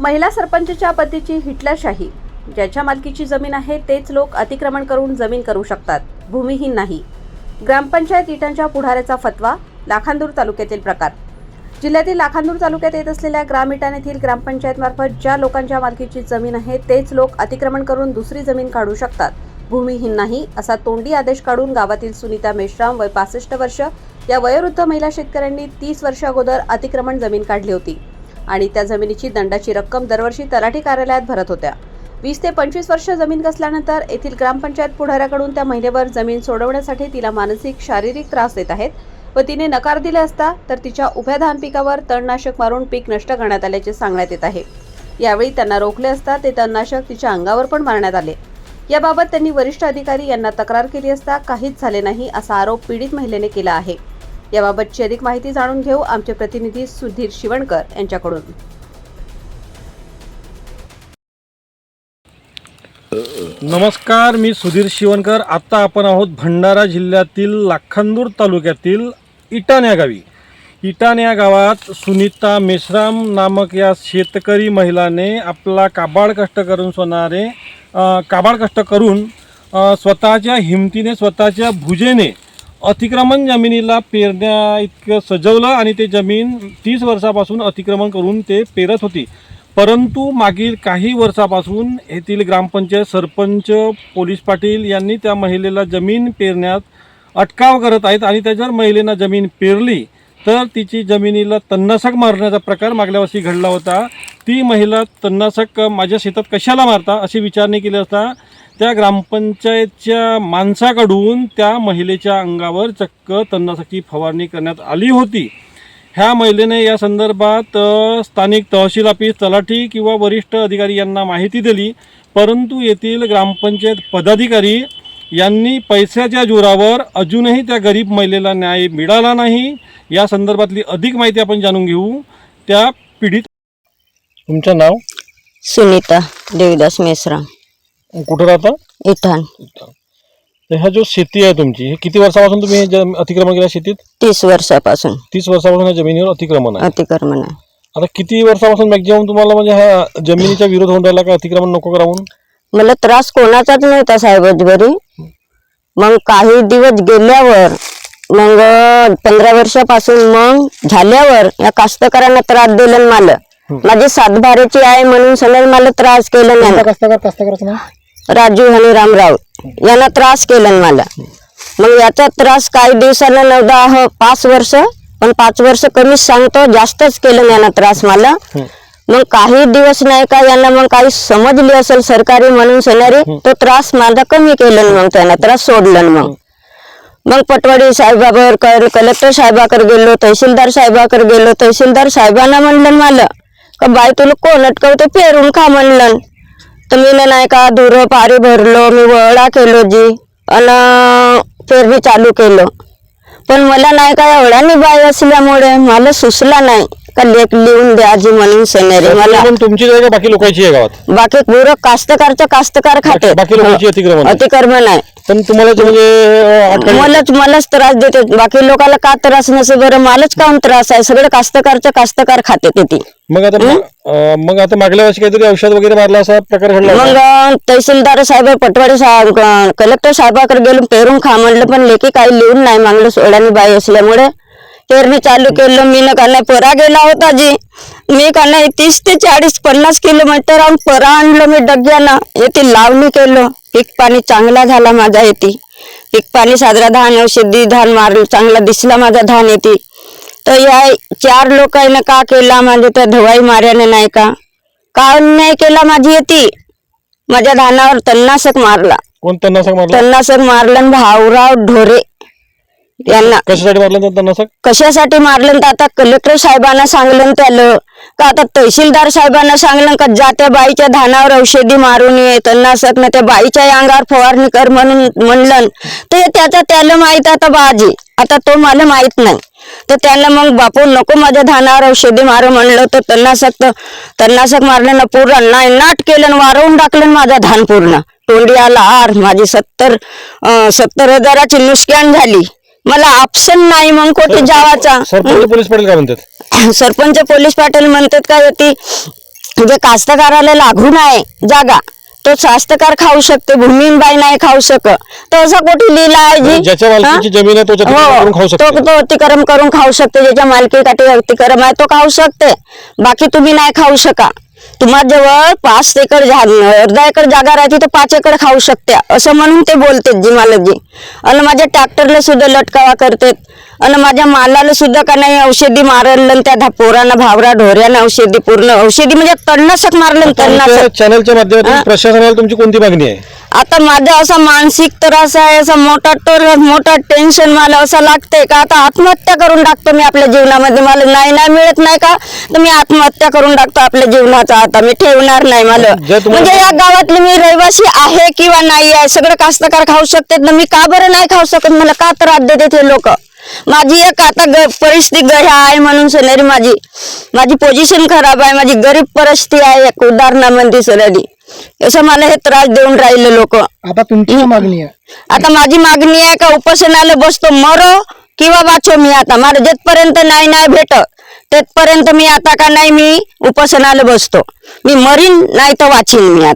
महिला सरपंचच्या पतीची हिटलरशाही. ज्याच्या मालकीची जमीन आहे तेच लोक अतिक्रमण करून जमीन करू शकतात. भूमिहीन नाही. ग्रामपंचायत इटांच्या पुढाऱ्याचा फतवा लाखांदूर तालुक्यातील प्रकार. जिल्ह्यातील लाखांदूर तालुक्यात येत असलेल्या ग्राम इटाण येथील ग्रामपंचायतमार्फत ज्या लोकांच्या मालकीची जमीन आहे तेच लोक अतिक्रमण करून दुसरी जमीन काढू शकतात. भूमिहीन नाही असा तोंडी आदेश काढून गावातील सुनीता मेश्राम वय पासष्ट वर्ष या वयोवृद्ध महिला शेतकऱ्यांनी तीस वर्ष अगोदर अतिक्रमण जमीन काढली होती. आणि त्या जमिनीची दंडाची रक्कम दरवर्षी तलाठी कार्यालयात भरत होत्या. वीस ते पंचवीस वर्ष जमीन कसल्यानंतर येथील ग्रामपंचायत पुढाऱ्याकडून त्या महिलेवर जमीन सोडवण्यासाठी तिला मानसिक शारीरिक त्रास देत आहेत व तिने नकार दिले असता तर तिच्या उभ्या धान पिकावर तणनाशक मारून पीक नष्ट करण्यात आल्याचे सांगण्यात येत आहे. यावेळी त्यांना रोखले असता ते तणनाशक तिच्या अंगावर पण मारण्यात आले. याबाबत त्यांनी वरिष्ठ अधिकारी यांना तक्रार केली असता काहीच झाले नाही असा आरोप पीडित महिलेने केला आहे. याबाबतची अधिक माहिती जाणून घेऊ आमचे प्रतिनिधी सुधीर शिवणकर यांच्याकडून. नमस्कार मी सुधीर शिवणकर. आत्ता आपण आहोत भंडारा जिल्ह्यातील लाखांदूर तालुक्यातील इटाण या गावी. इटाण या गावात सुनीता मेश्राम नामक या शेतकरी महिलाने आपला काबाड कष्ट करून सोनारे काबाड कष्ट करून स्वतःच्या हिमतीने स्वतःच्या भुजेने अतिक्रमण जमिनीला पेरण्या इतकं सजवलं आणि ते जमीन तीस वर्षापासून अतिक्रमण करून ते पेरत होती. परंतु मागील काही वर्षापासून येथील ग्रामपंचायत सरपंच पोलीस पाटील यांनी त्या महिलेला जमीन पेरण्यात अटकाव करत आहेत आणि त्या जर महिलेनं जमीन पेरली तर तिची जमिनीला तन्नासक मारण्याचा प्रकार मागल्या वर्षी घडला होता. ती महिला तन्नासक माझ्या शेतात कशाला मारता अशी विचारणी केली असता त्या ग्रामपंचायतच्या माणसाकडून त्या महिलेच्या अंगावर चक्क तन्नाशकची फवारणी करण्यात आली होती. ह्या महिलेने या संदर्भात स्थानिक तहसील ऑफिस तलाठी किंवा वरिष्ठ अधिकारी यांना माहिती दिली. परंतु येथील ग्रामपंचायत पदाधिकारी यांनी पैशाच्या जोरावर अजूनही त्या गरीब महिलेला न्याय मिळाला नाही. या संदर्भातली अधिक माहिती आपण जाणून घेऊ. त्या पीडित तुमचं नाव? सुनीता देवीदास मेश्राम. कुठं राहता? तर ह्या जो शेती आहे तुमची हे किती वर्षापासून तुम्ही हे जम- अतिक्रमण केलं शेतीत? तीस वर्षापासून. तीस वर्षापासून या जमिनीवर अतिक्रमण आहे. अतिक्रमण आहे. आता किती वर्षापासून मॅक्झिमम तुम्हाला म्हणजे ह्या जमिनीचा विरोध होऊन राहिला का अतिक्रमण नको करावून? मला त्रास कोणाचाच नव्हता साहेब बरी मग काही दिवस गेल्यावर मग पंधरा वर्षापासून मग झाल्यावर या कास्तकारांना त्रास दिला न मला. माझी सातबाराची आहे म्हणून सलग मला त्रास केला नाही. नाव? राजू आणि रामराव यांना त्रास केला मला. मग याचा त्रास काही दिवसाला नव्हता ह हो, पाच वर्ष पण पाच वर्ष कमीच सांगतो जास्तच केलं यांना त्रास मला. मग काही दिवस नाही का यांना मग काही समजली असेल सरकारी म्हणून सेनारी तो त्रास माझा कमी केलं मग त्यांना त्रास सोडलं मग. मग पटवाडी साहेबावर कलेक्टर साहेबाकडे गेलो तहसीलदार साहेबाकडे गेलो तहसीलदार साहेबांना म्हणलं मला का बाय तुला कोण अटकवते पेरून खा म्हणलं तर मी ना नाही का धुर पारी भरलो मी वळा केलो जी आणि पेरणी चालू केलं. पण मला नाही का एवढ्यानी बाई असल्यामुळे मला सुचला नाही. का लेख लिहून द्या जी म्हणून सेनेरी मला. पण तुमची जागा बाकी लोकांची आहे गावात. बाकी पुरं कास्तकारचं कास्तकार खाते. बाकी लोकांची अतिक्रमण. अतिक्रमण आहे. पण तुम्हाला म्हणजे मलाच मलाच त्रास देते. बाकी लोकांना का त्रास नसे बरं मलाच काऊन त्रास आहे? सगळे कास्तकारचं कास्तकार खाते ते. मग आता अं, मग आता मागल्या वर्षी काहीतरी औषध वगैरे मारला असा प्रकार घडला होता. मग अं, तहसीलदार साहेब पटवाडी साहेब अं, कलेक्टर साहेबाकडे गेलो पेरून खा म्हणलं पण लेखी काही लिहून नाही मागलं सोडानी बाई असल्यामुळे. पेरणी चालू केलं मी न का परा गेला होता जी। मी का नाही तीस ते चाळीस पन्नास किलोमीटर परा आणलं मी डग्यानं येथे लावणी केलं पीक पाणी चांगला झाला माझा येते। पीक पाणी साजरा धान औषधी धान मारलं चांगला दिसला माझा धान येते। तर या चार लोकांना का केला? म्हणजे त्या धवाई मार्याने नाही का? का अन्याय केला माझी येते? माझ्या धानावर तन्नाशक मारला। कोण तन्नाशक मारला? तन्नाशक मारलं भाऊराव ढोरे। यांना कशासाठी मारला होता तन्नाशक कशासाठी मारलं? तर आता कलेक्टर साहेबांना सांगलं त्याला का आता तहसीलदार साहेबांना सांगलं का जा त्या बाईच्या धानावर औषधी मारून ये तन्नाशक ना त्या बाईच्या अंगावर फवारणी कर म्हणून म्हणलं तर त्याचा त्याला माहीत आता बाजी. आता तो मला माहीत नाही. तर त्यांना मग बापू नको माझ्या धानावर औषधी मारू म्हणलं तर तन्नाशक तर तन्नाशक मारलं ना पूर्ण नाही नाट केलं वारवून टाकलं माझा धान पूर्ण. तोंडी आला आर माझी सत्तर अं, सत्तर हजाराची नुकसान झाली. मला ऑप्शन नाही मग कुठे जावाचा. सरपंच पोलीस पाटील काय म्हणतात? सरपंच पोलीस पाटील म्हणतात का ती जे कास्तकाराला लागून आहे जागा तो कास्तकार खाऊ शकते भूमीनबाई नाही खाऊ शकत. तो असा कुठे लिहिला आहे जी? ज्याच्या मालकीची हा? जमीन आहे तो अतिक्रमण करून खाऊ हो शकतो. तो तो अतिक्रम करून खाऊ शकते ज्याच्या मालकीसाठी अतिक्रम आहे तो खाऊ शकते. बाकी तुम्ही नाही खाऊ शका तुम्हा जवळ पाच एकर अर्धा एकर जागा राहते तर पाच एकर खाऊ शकते असं म्हणून ते बोलते जी मालकजी. आणि माझ्या ट्रॅक्टरला सुद्धा लटकावा करतात. आणि माझ्या मालाला सुद्धा का नाही औषधी मारलं त्या धा- पोरानं भावरा ढोऱ्यानं औषधी पूर्ण औषधी म्हणजे तणनाशक मारलं तणनाशक. चॅनलच्या माध्यमातून? प्रशासनाला तुमची कोणती मागणी आहे? आता माझा असा मानसिक त्रास आहे असा मोठा टोर मोठा टेन्शन मला असं लागतंय का? आता आत्महत्या करून टाकतो मी आपल्या जीवनामध्ये. मला नाही नाही मिळत नाही का? तर मी आत्महत्या करून टाकतो आपल्या जीवनाचा. आता मी ठेवणार नाही मला. म्हणजे या गावातले मी रहिवासी आहे किंवा नाही आहे सगळं कास्तकार खाऊ शकतात ना मी का बरं नाही खाऊ शकत? मला का त्रास देते ते लोक? माझी एक आता परिस्थिती गह्या आहे म्हणून सोनेरी माझी माझी पोझिशन खराब आहे. माझी गरीब परिस्थिती आहे एक उदाहरणामध्ये सोनेरी. असं मला हे त्रास देऊन राहिले लोक. आता तुमची काय मागणी आहे. आता माझी मागणी आहे का उपोषणाला बसतो मरो किंवा वाचो मी आता. मला जेथपर्यंत नाही नाही भेटत तेथपर्यंत मी आता का नाही मी उपोषणाला बसतो. मी मरीन नाही तर वाचीन मी आता.